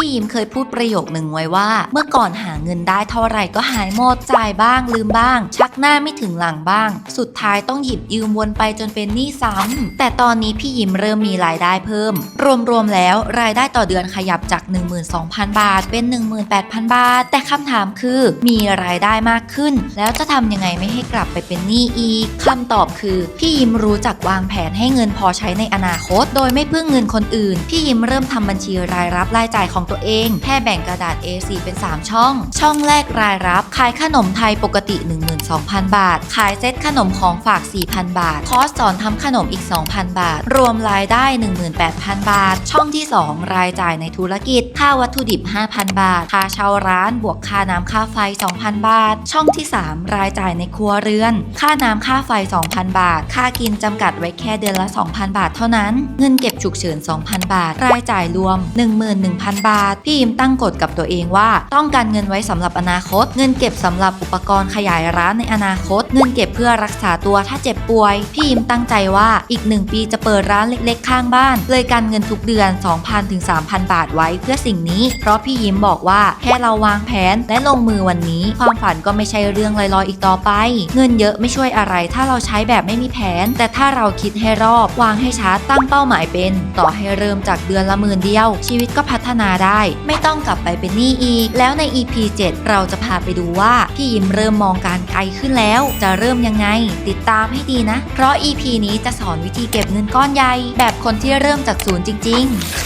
พี่ยิ้มเคยพูดประโยคหนึ่งไว้ว่า เมื่อก่อนหาเงินได้เท่าไหร่ก็หายหมดจ่ายบ้าง ลืมบ้าง ชักหน้าไม่ถึงหลังบ้าง สุดท้ายต้องหยิบยืมวนไปจนเป็นหนี้ซ้ำแต่ตอนนี้พี่ยิ้มเริ่มมีรายได้เพิ่ม รวมๆแล้วรายได้ต่อเดือนขยับจาก 12,000 บาท เป็น 18,000 บาท แต่คำถามคือมีรายได้มากขึ้น แล้วจะทำยังไงไม่ให้กลับไปเป็นหนี้อีกคำตอบคือ พี่ยิ้มรู้จักวางแผนให้เงินพอใช้ในอนาคต โดยไม่พึ่งเงินคนอื่น พี่ยิ้มเริ่มทำบัญชีรายรับรายจ่ายของตัวเอง แค่แบ่งกระดาษ A4 เป็น 3 ช่อง ช่องแรกรายรับ ขายขนมไทยปกติ 12,000 บาท ขายเซ็ตขนมของฝาก 4,000 บาท คอร์สสอนทำขนมอีก 2,000 บาท รวมรายได้ 18,000 บาท ช่องที่ 2 รายจ่ายในธุรกิจ ค่าวัตถุดิบ 5,000 บาท ค่าเช่าร้านบวกค่าน้ำค่าไฟ 2,000 บาท ช่องที่ 3 รายจ่ายในครัวเรือน ค่าน้ำค่าไฟ 2,000 บาท ค่ากินจำกัดไว้แค่เดือนละ 2,000 บาทเท่านั้น เงินเก็บฉุกเฉิน 2,000 บาท รายจ่ายรวม 11,000 บาทพี่ยิมตั้งกฎกับตัวเองว่า ต้องการเงินไว้สำหรับอนาคต เงินเก็บสำหรับอุปกรณ์ขยายร้านในอนาคต เงินเก็บเพื่อรักษาตัวถ้าเจ็บป่วย พี่ยิมตั้งใจว่าอีกหนึ่งปีจะเปิดร้านเล็กๆ ข้างบ้าน เลยการเงินทุกเดือน 2,000ถึง3,000 บาทไว้เพื่อสิ่งนี้ เพราะพี่ยิ้มบอกว่าแค่เราวางแผนและลงมือวันนี้ ความฝันก็ไม่ใช่เรื่องลอยๆอีกต่อไป เงินเยอะไม่ช่วยอะไร ถ้าเราใช้แบบไม่มีแผน แต่ถ้าเราคิดให้รอบ วางให้ชัดตั้งเป้าหมายเป็น ต่อให้เริ่มจากเดือนละหมื่นเดียว ชีวิตก็พัฒนาได้ได้ ไม่ต้องกลับไปเป็นหนี้อีก แล้วใน EP 7 เราจะพาไปดูว่าพี่ยิมเริ่มมองการไกลขึ้นแล้ว จะเริ่มยังไง ติดตามให้ดีนะ เพราะ EP นี้จะสอนวิธีเก็บเงินก้อนใหญ่ แบบคนที่เริ่มจากศูนย์จริง ๆ